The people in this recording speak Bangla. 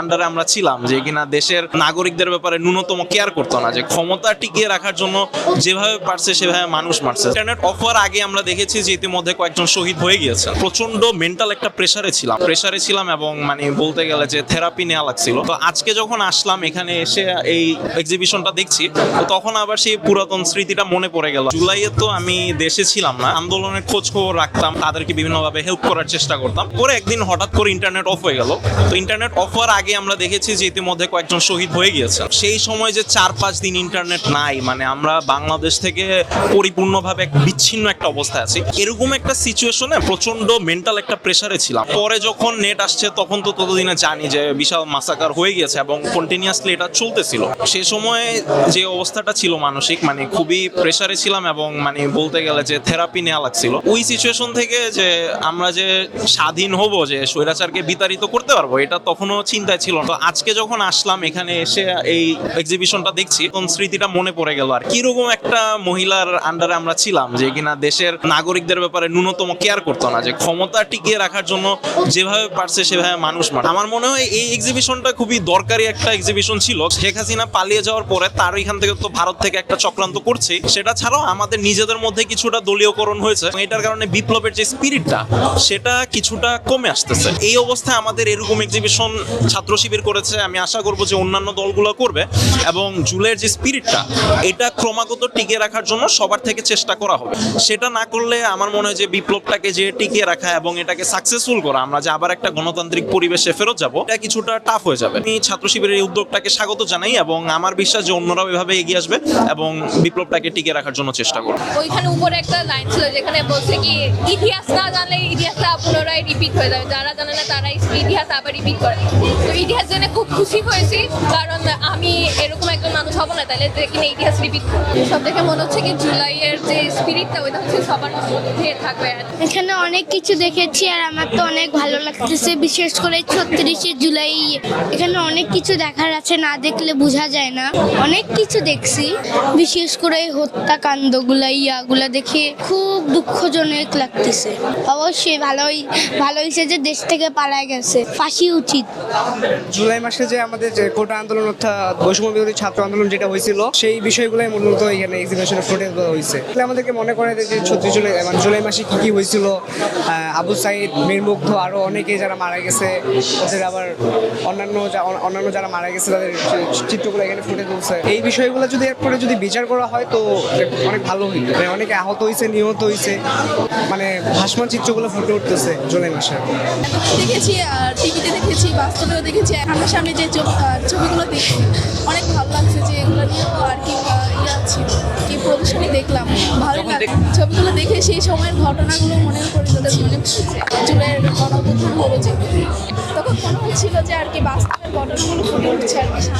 আন্ডারে আমরা ছিলাম যে কিনা দেশের ব্যাপারে ন্যূনতম কেয়ার করতো না, যে ক্ষমতা টিকিয়ে রাখার জন্য যেভাবে পারছে সেভাবে মানুষ মারছে। আগে আমরা দেখেছি যে ইতিমধ্যে কয়েকজন শহীদ হয়ে গিয়েছে। প্রচণ্ড মেন্টাল একটা প্রেসারে ছিলাম। প্রেসারে ছিলাম এবং মানে বলতে গেলে যে থেরাপি নেওয়া লাগছিল। তো আজকে যখন আসলাম, এখানে এসে এই এক্সিবিশনটা দেখছি তখন আবার সেই পুরাতন স্মৃতিটা মনে পড়ে গেল। জুলাইয়ে তো আমি দেশে ছিলাম না। আন্দোলনের খোঁজ খবর রাখতাম, তাদেরকে বিভিন্নভাবে হেল্প করার চেষ্টা করতাম। পরে একদিন হঠাৎ করে ইন্টারনেট অফ হয়ে গেল। তো ইন্টারনেট অফ হওয়ার আগে আমরা দেখেছি যে ইতিমধ্যে কয়েকজন শহীদ হয়ে গিয়েছে। সেই সময় যে চার পাঁচ দিন ইন্টারনেট নাই মানে আমরা বাংলাদেশ থেকে পরিপূর্ণভাবে এক বিচ্ছিন্ন একটা অবস্থায় আছি। এরকম একটা সিচুয়েশনে প্রচণ্ড মেন্টাল একটা প্রেসারে ছিলাম। পরে যখন নেট আসছে, তখন তো ততদিনে জানি যে বিশাল মাসাকার হয়ে গিয়েছে এবং কন্টিনিউয়াসলি এটা চলতেছিল। সে সময় যে অবস্থাটা ছিল মানসিক মানে খুবই প্রেসারে ছিলাম এবং মানে বলতে গেলে যে থেরাপি নেওয়া লাগছিল। ওই সিচুয়েশন থেকে যে আমরা যে স্বাধীন হব যে স্বৈরাচারকে বিতাড়িত করতে পারব, এটা তখনও চিন্তায় ছিল না। তো আজকে যখন আসলাম, এখানে এসে এই এক্সিবিশনটা দেখছি, তখন স্মৃতিটা মনে পড়ে গেল আর কীরকম একটা মহিলার আন্ডারে আমরা ছিলাম যে কিনা দেশের নাগরিকদের ব্যাপারে ন্যূনতম কেয়ার করতো না, যে ক্ষমতা টিকিয়ে রাখার জন্য যেভাবে পারছে, সেভাবে মানুষ মার আমার মনে হয় এই এক্সিবিশনটা খুবই দরকারি একটা এক্সিবিশন ছিল। শেখ হাসিনা পালিয়ে যাওয়ার পরে তার এখান থেকে তো ভারত থেকে একটা চক্রান্ত করছে। সেটা ছাড়াও আমাদের নিজেদের মধ্যে কিছুটা দলীয়করণ হয়েছে। এটার কারণে বিপ্লবের যে স্পিরিটটা সেটা কিছুটা কমে আসতেছে। এই অবস্থায় আমাদের এরকম এক্সিবিশন ছাত্র শিবির করেছে। আমি আশা করব যে অন্যান্য দলগুলো করবে। এবং জুলের যে স্পিরিটটা এটা ক্রমাগত টিকিয়ে রাখার জন্য সবার থেকে চেষ্টা করা হবে। সেটা না করলে আমার মনে হয় যে বিপ্লবটাকে যে টিকিয়ে রাখা এবং এটাকে সাকসেসফুল করা, আমরা যে আবার একটা গণতান্ত্রিক পরিবেশে ফেরত যাব, এটা কিছুটা টাফ হয়ে যাবে। আমি ছাত্র শিবিরের এই উদ্যোগটাকে স্বাগত জানাই এবং আমার বিশ্বাস যে অন্যরাও এভাবে এগিয়ে আসবে এবং বিপ্লবটাকে টিকিয়ে রাখার জন্য চেষ্টা করবে। ওইখানে উপরে একটা লাইন ছিল যেখানে বলছে কি, ইতিহাস না জানলে ইতিহাসটা রিপিট হয়ে যাবে। যারা জানে না, তারা ইতিহাস আবার রিপিট করে। তো ইতিহাস জেনে খুব খুশি হয়েছি, কারণ আমি এরকম একজন মানুষ হব না, তাহলে যে কিনা ইতিহাস রিপিট সব দেখে মনে হচ্ছে কি জুলাইয়ের যে স্পিরিটটা ওইটা হচ্ছে সবার মধ্যে থাকবে। এখানে অনেক কিছু দেখেছি আর আমার তো অনেক ভালো লাগতেছে, বিশেষ করে ছত্রিশে জুলাই অনেক কিছু দেখার আছে, না দেখলে বোঝা যায় না। অনেক কিছু দেখছি, বিশেষ করে হত্যাকাণ্ডগুলা, ইয়াগুলা দেখে খুব দুঃখজনক লাগতেছে। অবশ্যই ভালোই ভালো হয়েছে যে দেশ থেকে পালায় গেছে। ফাঁসি উচিত। জুলাই মাসে যে আমাদের যে কোটা আন্দোলন অর্থাৎ বৈষম্য বিরোধী ছাত্র আন্দোলন যেটা হয়েছিল, সেই বিষয়গুলোই মূলত এখানে এক্সিবিশনে ফুটেজ হয়েছে। তাহলে আমাদেরকে মনে করে যে ছত্রিশ জুলাই মানে জুলাই মাসে কি কি হয়েছিল আবু সাইদ মীরমুগ্ধ আরও অনেকে যারা মারা গেছে ওদের আবার অন্যান্য অন্যান্য যারা মারা গেছে তাদের চিত্রগুলো এখানে ফুটে তুলছে। এই বিষয়গুলো যদি এরপরে যদি বিচার করা হয় তো অনেক ভালো হইতো। মানে অনেকে আহত হয়েছে নিহত হয়েছে মানে ভাসমান চিত্রগুলো ফুটে উঠতেছে জুলাই মাসে। দেখেছি আর টিভিতে দেখেছি বাস্তবেও দেখেছি আমার সামনে যে ছবিগুলো দেখি অনেক ভালো লাগছে যে এগুলো নিয়েও আর কি কি প্রদর্শনী দেখলাম। ভালো লাগে ছবিগুলো দেখে সেই সময়ের ঘটনাগুলো মনে করে তাদের মনে পড়ছে। তখন মনে হচ্ছিল যে আর কি বাস্তবের ঘটনাগুলো ফুটে উঠছে আর কি